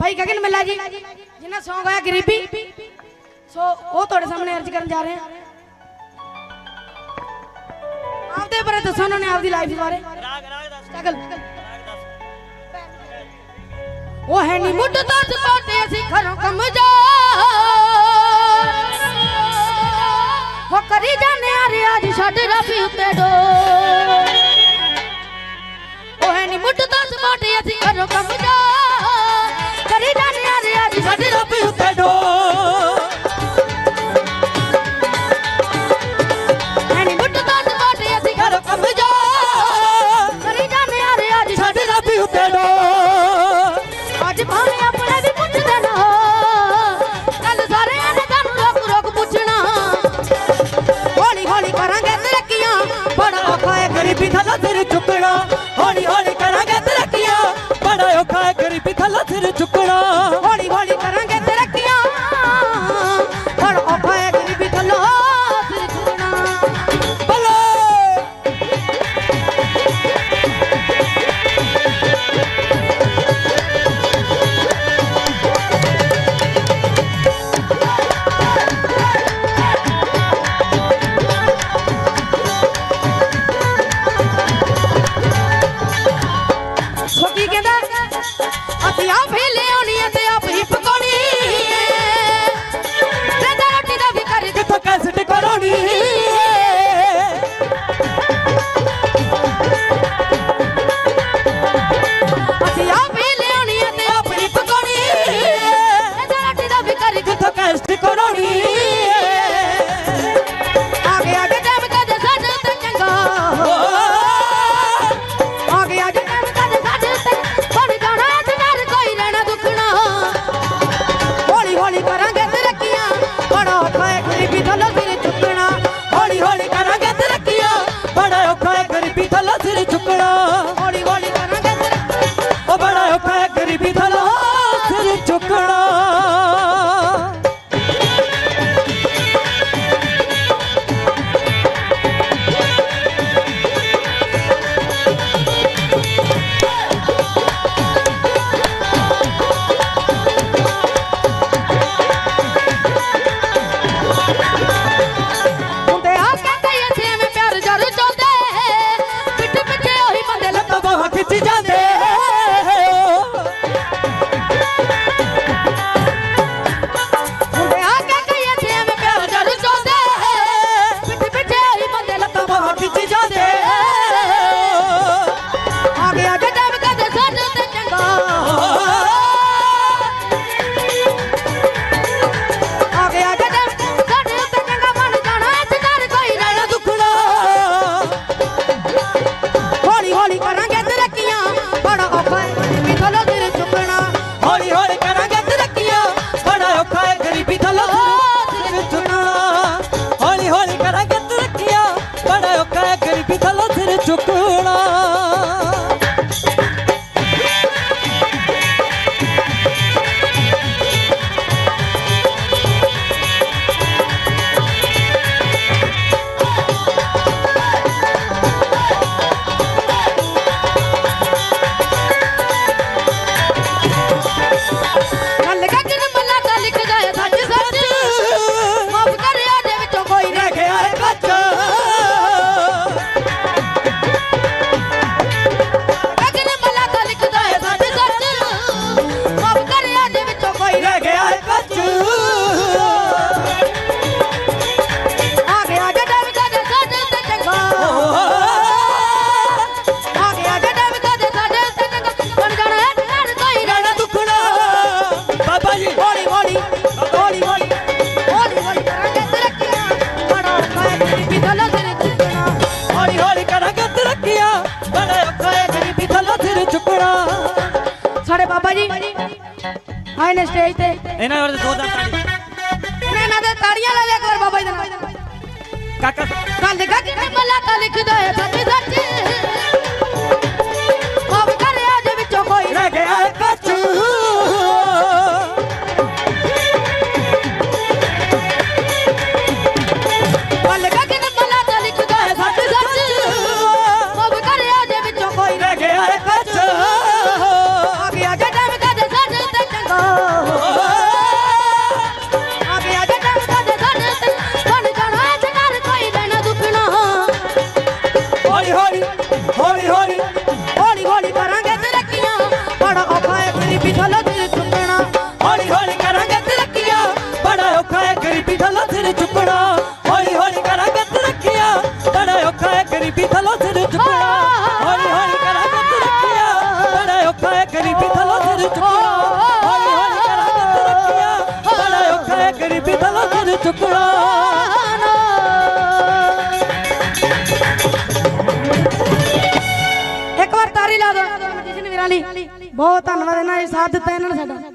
ਭਾਈ ਗਗਨ ਮੱਲਾ ਜੀ, ਜਿੰਨਾ ਸੌਂਗ ਆਇਆ ਗਰੀਬੀ। ਸੋ ਉਹ ਤੁਹਾਡੇ ਸਾਹਮਣੇ ਅਰਜ਼ ਕਰਨ ਜਾ ਰਹੇ ਆ ਆਪਦੇ ਬਾਰੇ ਦੱਸੋ ਉਹਨਾਂ ਨੇ ਆਪਦੀ ਲਾਈਫ ਬਾਰੇ। ਰਾਗ ਰਾਗ ਦੱਸ ਸਟਰਗਲ ਉਹ ਹੈ ਨਹੀਂ ਮੁੱਢ ਤੋਂ ਛੋਟੇ ਅਸੀਂ ਘਰੋਂ ਕੰਮ ਜਾ ਹੋ ਕਰੀ ਜਾਣੇ ਆ ਰਿਆਜ, ਛੱਡ ਰੱਬੀ ਉੱਤੇ ਡੋ ਉਹ ਹੈ ਨਹੀਂ ਮੁੱਢ ਤੋਂ ਛੋਟੇ ਅਸੀਂ ਘਰੋਂ ਕੰਮ ਜਾ ਵੀ ਥੱਲਾ ਸਿਰ ਚੁੱਕਣਾ। ਹੌਲੀ ਹੌਲੀ Just because happy ਆਏ ਨੇ ਸਟੇਜ ਤੇ ਇਹਨਾਂ ਵਾਰ ਦੋ ਦਾ ਤਾੜੀ ਇਹਨਾਂ ਨਾਲ ਤੇ ਤਾੜੀਆਂ ਲਾ ਲਿਆ ਕਰ ਬਾਬਾ ਜੀ ਦਾ ਕਾਕਾ ਕੱਲ ਗੱਜ ਤੇ ਮੱਲਾ ਤਾਂ ਲਿਖਦਾ ਹੈ ਸੱਚ ਸੱਚ ਸਿਰ ਚੁੱਕਣਾ। ਹੌਲੀ ਹੌਲੀ ਕਰਾਂਗੇ ਤਰੱਕੀਆਂ ਬੜਾ ਔਖਾ ਹੈ ਗਰੀਬੀ ਥੱਲੋਂ ਸਿਰ ਚੁੱਕਣਾ। ਹੌਲੀ ਹੌਲੀ ਕਰਾਂਗੇ ਤਰੱਕੀਆਂ ਬੜਾ ਔਖਾ ਹੈ ਗਰੀਬੀ ਥੱਲੋਂ ਸਿਰ ਚੁੱਕਣਾ। ਹੌਲੀ ਹੌਲੀ ਕਰਾਂਗੇ ਤਰੱਕੀਆਂ ਬੜਾ ਔਖਾ ਹੈ ਗਰੀਬੀ ਥੱਲੋਂ ਸਿਰ ਚੁੱਕਣਾ। ਇੱਕ ਵਾਰ ਤਾਰੀ ਲਾ ਦੋ ਜਸ਼ਨ ਵੀਰਾਂ ਲਈ ਬਹੁਤ ਧੰਨਵਾਦ ਇਹਨਾਂ ਨੇ ਸਾਥ ਦਿੱਤਾ ਇਹਨਾਂ ਨੇ ਸਾਡਾ।